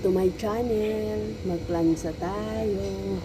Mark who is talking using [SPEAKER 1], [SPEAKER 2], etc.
[SPEAKER 1] To my channel. Magplansa tayo.